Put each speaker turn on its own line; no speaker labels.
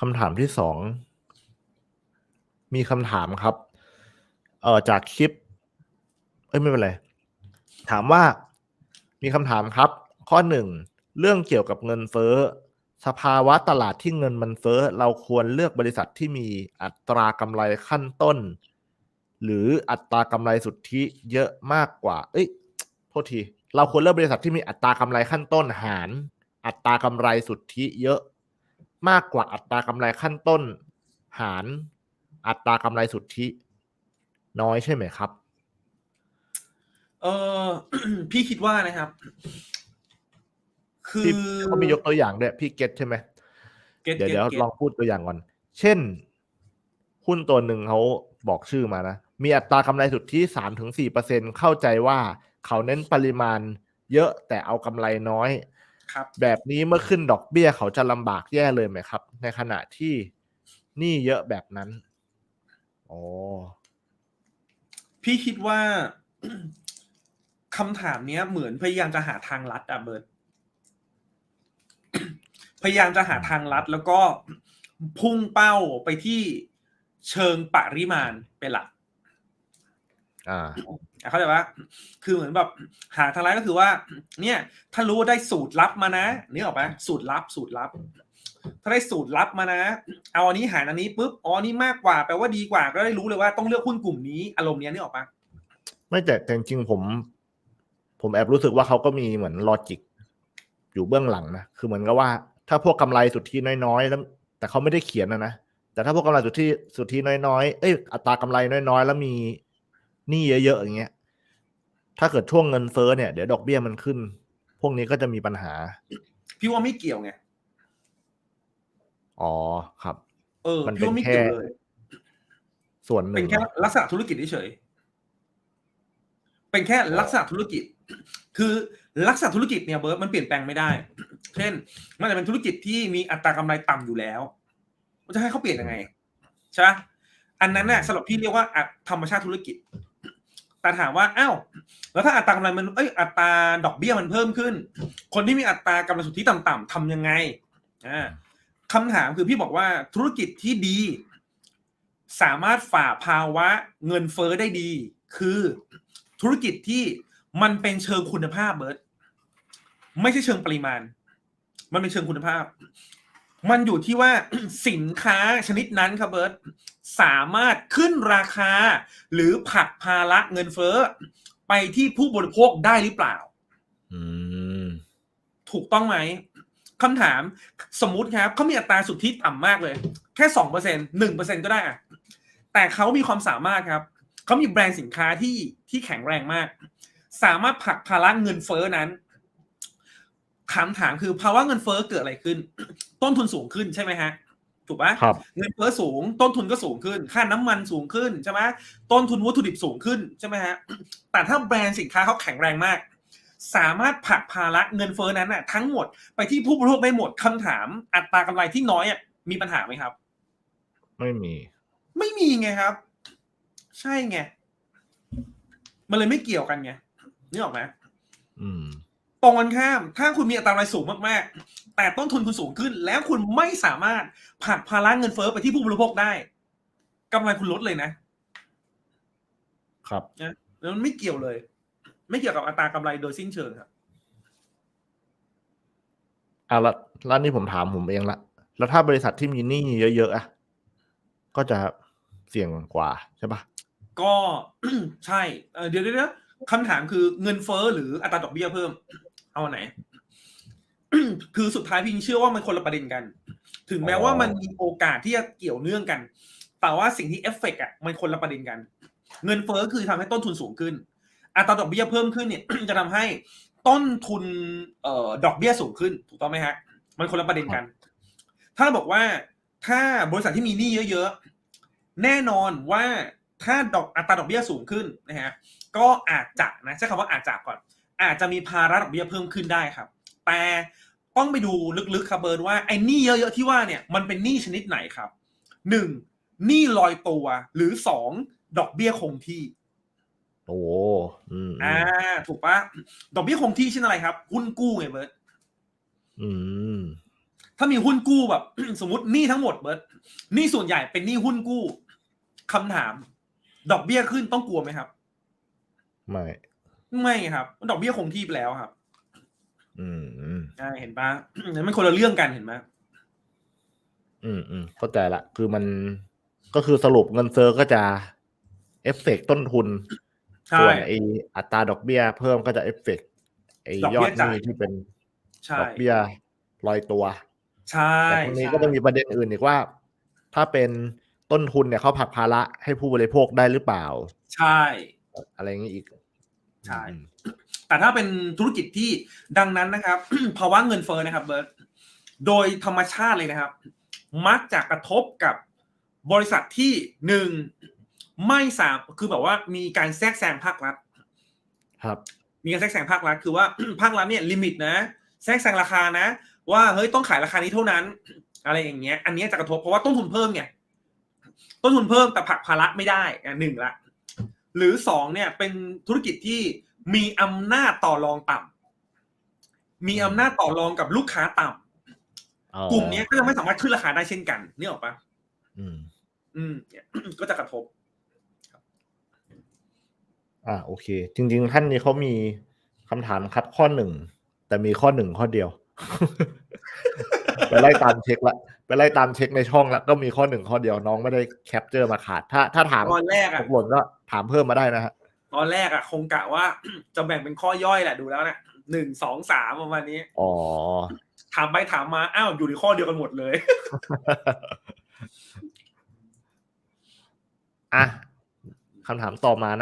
คำถามที่สอง มีคำถามครับ เอ่อจากคลิป เอ้ยไม่เป็นไร ถามว่ามีคำถามครับ ข้อหนึ่งเรื่องเกี่ยวกับเงินเฟ้อ สภาวะตลาดที่เงินมันเฟ้อ เราควรเลือกบริษัทที่มีอัตรากำไรขั้นต้น หรืออัตรากำไรสุทธิเยอะมากกว่า เอ้ยโทษที เราควรเลือกบริษัทที่มีอัตรากำไรขั้นต้นหาร อัตรากำไรสุทธิเยอะ มากกว่าอัตรากำไรขั้นต้น หารอัตรากำไรสุทธิ น้อยใช่ไหมครับ
เออพี่คิดว่านะครับ คื
พี่
อ
เขามียกตัวอย่างด้วยพี่เก็ตใช่ไหม
ก็ต
เดี๋ยว
ก็ต
เดี๋ยว
ก็ต
ลองพูดตัวอย่างก่อน เช่น หุ้นตัวหนึ่งเขาบอกชื่อมานะ มีอัตรากำไรสุทธิสามถึงสี่เปอร์เซ็นเข้าใจว่าเขาเน้นปริมาณเยอะแต่เอากำไรน้อย
ครับ
แบบนี้เมื่อขึ้นดอกเบี้ยเขาจะลำบากแย่เลยไหมครับ ในขณะที่หนี้เยอะแบบนั้นอ๋อ
พี่คิดว่าคำถามเนี้ย เหมือนพยายามจะหาทางลัดอะเบิร์ตพยายามจะหาทางลัดแล้วก็พุ่งเป้าไปที่เชิงปริมาณเป็นหลัก
อ่า
อะ เข้าใจปะคือเหมือนแบบหาทางลัดก็คือว่า เนี่ยถ้ารู้ว่าได้สูตรลับมานะนึกออกปะสูตรลับสูตรลับ ถ้าได้สูตรลับมานะ เอาอันนี้หารอันนี้ปุ๊บอ๋ออันนี้มากกว่าแปลว่าดีกว่าก็ได้รู้เลยว่าต้องเลือกหุ้นกลุ่มนี้อารมณ์เนี้ยนึกออกปะ
ไม่แต่แต่จริงผม ผมแอบรู้สึกว่าเขาก็มีเหมือนลอจิกอยู่เบื้องหลังนะคือเหมือนกับว่า ถ้าพวกกำไรสุทธิน้อยๆ แล้ว แต่เขาไม่ได้เขียนนะนะแต่ถ้าพวกกำไรสุทธิสุทธิน้อยๆเอ้ยอัตรากำไรน้อยๆ แล้วมี หนี้เยอะๆอย่างเงี้ย ถ้าเกิดช่วงเงินเฟ้อเนี่ยเดี๋ยวดอกเบี้ยมันขึ้น พวกนี้ก็จะมีปัญหา
พี่ว่าไม่เกี่ยวไง
อ๋อครับ
เออ
มัน
พี่ว่าไม่
เป็นแค่
เกี่ยวเลย
ส่วนหนึ่
เป็น
ง
แค่ลักษณะธุรกิจเฉยๆเป็นแค่ลักษณะธุรกิจ คือลักษณะธุรกิจเนี่ยเบิร์ตมันเปลี่ยนแปลงไม่ได้ เช่น มันอาจจะเป็นธุรกิจที่มีอัตรากำไรต่ำอยู่แล้ว มันจะให้เขาเปลี่ยนยังไงใช่ปะอันนั้นน่ะสำหรับพี่เรียกว่าอะธรรมชาติธุรกิจ แต่ถามว่าอ้าวแล้วถ้าอัตรากำไรมันเอ้ยอัตราดอกเบี้ยมันเพิ่มขึ้น คนที่มีอัตรากำไรสุทธิต่ำๆทำยังไงอ่าคำถามคือพี่บอกว่าธุรกิจที่ดี สามารถฝ่าภาวะเงินเฟ้อได้ดี คือธุรกิจที่มันเป็นเชิงคุณภาพเบิร์ตไม่ใช่เชิงปริมาณ มันเป็นเชิงคุณภาพ มันอยู่ที่ว่าสินค้าชนิดนั้นครับเบิร์ตสามารถขึ้นราคา หรือผลักภาระเงินเฟ้อไปที่ผู้บริโภคได้หรือเปล่า
อืม
ถูกต้องไหมคำถามสมมุติครับเขามีอัตราสุทธิต่ำมากเลย แค่สองเปอร์เซ็นหนึ่งเปอร์เซ็นก็ได้อะแต่เขามีความสามารถครับ เขามีแบรนด์สินค้าที่ที่แข็งแรงมาก สามารถผลักภาระเงินเฟ้อนั้น คำถามคือภาวะเงินเฟ้อเกิดอะไรขึ้น ต้นทุนสูงขึ้นใช่ไหมฮะถูกปะ
ครับ
เงินเฟ้อสูง ต้นทุนก็สูงขึ้น ค่าน้ำมันสูงขึ้นใช่ไหมต้นทุนวัตถุดิบสูงขึ้นใช่ไหมฮะแต่ถ้าแบรนด์สินค้าเขาแข็งแรงมาก สามารถผลักภาระเงินเฟ้อนั้นน่ะทั้งหมดไปที่ผู้บริโภคได้หมดคำถามอัตรากำไรที่น้อยอะมีปัญหาไหมครับ
ไม่มี
ไม่มีไงครับ ใช่ไงมันเลยไม่เกี่ยวกันไงนี่ออกไหม
อืม
ตรงกันข้าม ถ้าคุณมีอัตรากำไรสูงมากๆ แต่ต้นทุนคุณสูงขึ้น แล้วคุณไม่สามารถผลักภาระเงินเฟ้อไปที่ผู้บริโภคได้กำไรคุณลดเลยนะ ครับนะแล้วมันไม่เกี่ยวเลย ไม่เกี่ยวกับอัตรากำไรโดยสิ้นเชิงครับ
อะแล้วแล้วนี่ผมถามผมเองละแล้วถ้าบริษัทที่มีหนี้เยอะๆอะก็จะเสี่ยงกว่าใช่ปะ
ก็ใช่เอ่อเดี๋ยวเดี๋ยวเดี๋ยวคำถามคือเงินเฟ้อหรืออัตราดอกเบี้ยเพิ่ม เอาอันไหน คือสุดท้ายพี่เชื่อว่ามันคนละประเด็นกัน ถึงแม้ว่ามันมีโอกาสที่จะเกี่ยวเนื่องกัน แต่ว่าสิ่งที่เอฟเฟกต์อะมันคนละประเด็นกัน เงินเฟ้อคือทำให้ต้นทุนสูงขึ้น อัตราดอกเบี้ยเพิ่มขึ้นเนี่ย จะทำให้ต้นทุนเอ่อดอกเบี้ยสูงขึ้น ถูกต้องไหมฮะ มันคนละประเด็นกัน ถ้าบอกว่าถ้าบริษัทที่มีหนี้เยอะๆ แน่นอนว่าถ้าดอกอัตราดอกเบี้ยสูงขึ้นนะฮะ ก็อาจจะนะใช้คำว่าอาจจะก่อน อาจจะมีภาระดอกเบี้ยเพิ่มขึ้นได้ครับ แต่ต้องไปดูลึกๆครับเบิร์นว่าไอ้หนี้เยอะๆที่ว่าเนี่ยมันเป็นหนี้ชนิดไหนครับหนึ่งหนี้ลอยตัวหรือสองดอกเบี้ยคงที่
โอ้โหอืมอื
อ่ามถูกปะดอกเบี้ยคงที่เช่นอะไรครับ หุ้นกู้ไงเบิร์ต
อืม
ถ้ามีหุ้นกู้แบบ สมมติหนี้ทั้งหมดเบิร์ดหนี้ส่วนใหญ่เป็นหนี้หุ้นกู้คำถาม ดอกเบี้ยขึ้นต้องกลัวไหมครับ
ไม่
ไม่ครับดอกเบี้ยคงที่ไปแล้วครับ
อืมอืม
ใช่เห็นปะมันคนละเรื่องกันเห็นไหม
อืมอืมเข้าใจละคือมันก็คือสรุปเงินเฟ้อก็จะเอฟเฟกต้นทุน
ใช่
ส่วนไออัตราดอกเบี้ยเพิ่มก็จะเอฟเฟกไอ
ดอก
ยอ
เบี้
ด
ย
ห
จ่าย
นี้ที่เป็น
ใช่
ดอกเบี้ยลอยตัว
ใช่
แต่ทีนี้
ใช่
ก็จะมีประเด็นอื่นอีกว่า ถ้าเป็นต้นทุนเนี่ยเขาผลักภาระให้ผู้บริโภคได้หรือเปล่า
ใช่
อะไรอย่างนี้อีก
ใช่
อืม
แต่ถ้าเป็นธุรกิจที่ดังนั้นนะครับภาวะเงินเฟ้อนะครับเบิร์ตโดยธรรมชาติเลยนะครับ มักจะกระทบกับบริษัทที่หนึ่งไม่สามคือแบบว่ามีการแทรกแซงภาครัฐ
ครับ
มีการแทรกแซงภาครัฐ คือว่าภาครัฐเนี่ยลิมิตนะ แทรกแซงราคานะ ว่าเฮ้ยต้องขายราคานี้เท่านั้น อะไรอย่างเงี้ย อันเนี้ยจะกระทบเพราะว่าต้นทุนเพิ่มไงต้นทุนเพิ่มแต่ผลักภาระไม่ได้อะหนึ่งละ หรือสองเนี่ยเป็นธุรกิจที่มีอำนาจต่อรองต่ำมีอำนาจต่อรองกับลูกค้าต่ำ
อ๋อก
ลุ่มเนี้ยก็จะไม่สามารถขึ้นราคาได้เช่นกันนี่ออกปะ
อืม
อืมเนี่ยก็จะกระทบ
อ่าโอเค จริง ๆ ท่านนี้เขามีคำถามคัดข้อหนึ่งแต่มีข้อหนึ่งข้อเดียว ไปไล่ตามเช็คละไปไล่ตามเช็คในช่องละก็มีข้อหนึ่งข้อเดียวน้องไม่ได้แคปเจอร์มาขาด ถ้าถ้าถาม
ตอนแรก
ต
อะ
กหล่นก็ถามเพิ่มมาได้นะฮะ
ตอนแรกอะคงกะว่าจะแบ่งเป็นข้อย่อยแหละดูแล้วเนี่ยหนึ่งสองสามประมาณนี้
อ๋อ
ถามไปถามมาอ้าวอยู่ในข้อเดียวกันหมดเลย
อะคำถามต่อมานะ